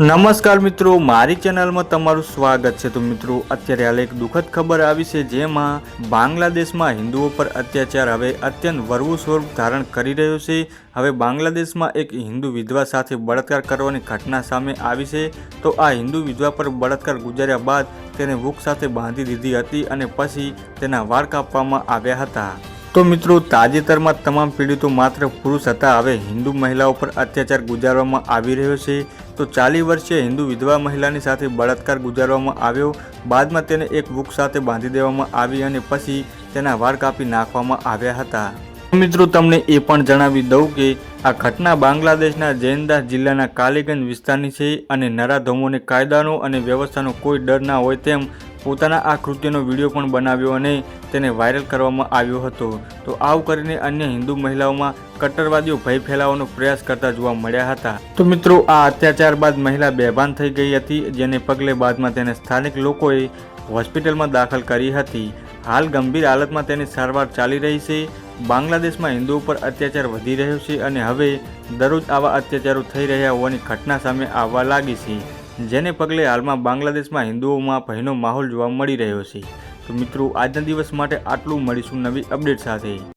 નમસ્કાર મિત્રો, મારી ચેનલમાં તમારું સ્વાગત છે. તો મિત્રો, અત્યારે હાલ એક દુઃખદ ખબર આવી છે, જેમાં બાંગ્લાદેશમાં હિન્દુઓ પર અત્યાચાર હવે અત્યંત વરવું સ્વરૂપ ધારણ કરી રહ્યો છે. હવે બાંગ્લાદેશમાં એક હિન્દુ વિધવા સાથે બળાત્કાર કરવાની ઘટના સામે આવી છે. તો આ હિન્દુ વિધવા પર બળાત્કાર ગુજાર્યા બાદ તેને વૃક્ષ સાથે બાંધી દીધી હતી અને પછી તેના વાળ કાપવામાં આવ્યા હતા. તો મિત્રો, તાજેતરમાં તમામ પીડિતો માત્ર પુરુષ હતા. હવે હિન્દુ મહિલાઓ પર અત્યાચાર ગુજારવામાં આવી રહ્યો છે. તો ચાલી વર્ષે હિન્દુ વિધવા મહિલાની સાથે બળાત્કાર ગુજારવામાં આવ્યો. બાદમાં તેને એક વૃક્ષ સાથે બાંધી દેવામાં આવી અને પછી તેના વાળ કાપી નાખવામાં આવ્યા હતા. મિત્રો, તમને એ પણ જણાવી દઉં કે આ ઘટના બાંગ્લાદેશના જૈનદાસ જિલ્લાના કાલીગંજ વિસ્તારની છે અને નરાધમોને કાયદાનો અને વ્યવસ્થાનો કોઈ ડર ના હોય તેમ પોતાના આ કૃત્યનો વીડિયો પણ બનાવ્યો અને તેને વાયરલ કરવામાં આવ્યો હતો. તો આવું કરીને અન્ય હિન્દુ મહિલાઓમાં કટ્ટરવાદીઓ ભય ફેલાવવાનો પ્રયાસ કરતા જોવા મળ્યા હતા. તો મિત્રો, આ અત્યાચાર બાદ મહિલા બેભાન થઈ ગઈ હતી, જેને પગલે બાદમાં તેને સ્થાનિક લોકોએ હોસ્પિટલમાં દાખલ કરી હતી. હાલ ગંભીર હાલતમાં તેની સારવાર ચાલી રહી છે. બાંગ્લાદેશમાં હિન્દુઓ પર અત્યાચાર વધી રહ્યો છે અને હવે દરરોજ આવા અત્યાચારો થઈ રહ્યા હોવાની ઘટના સામે આવવા લાગી છે. જેને પગલે હાલમાં બાંગ્લાદેશમાં હિન્દુઓમાં ભયનો માહોલ જોવા મળી રહ્યો છે. તો મિત્રો, આજના દિવસ માટે આટલું. મળીશું નવી અપડેટ સાથે.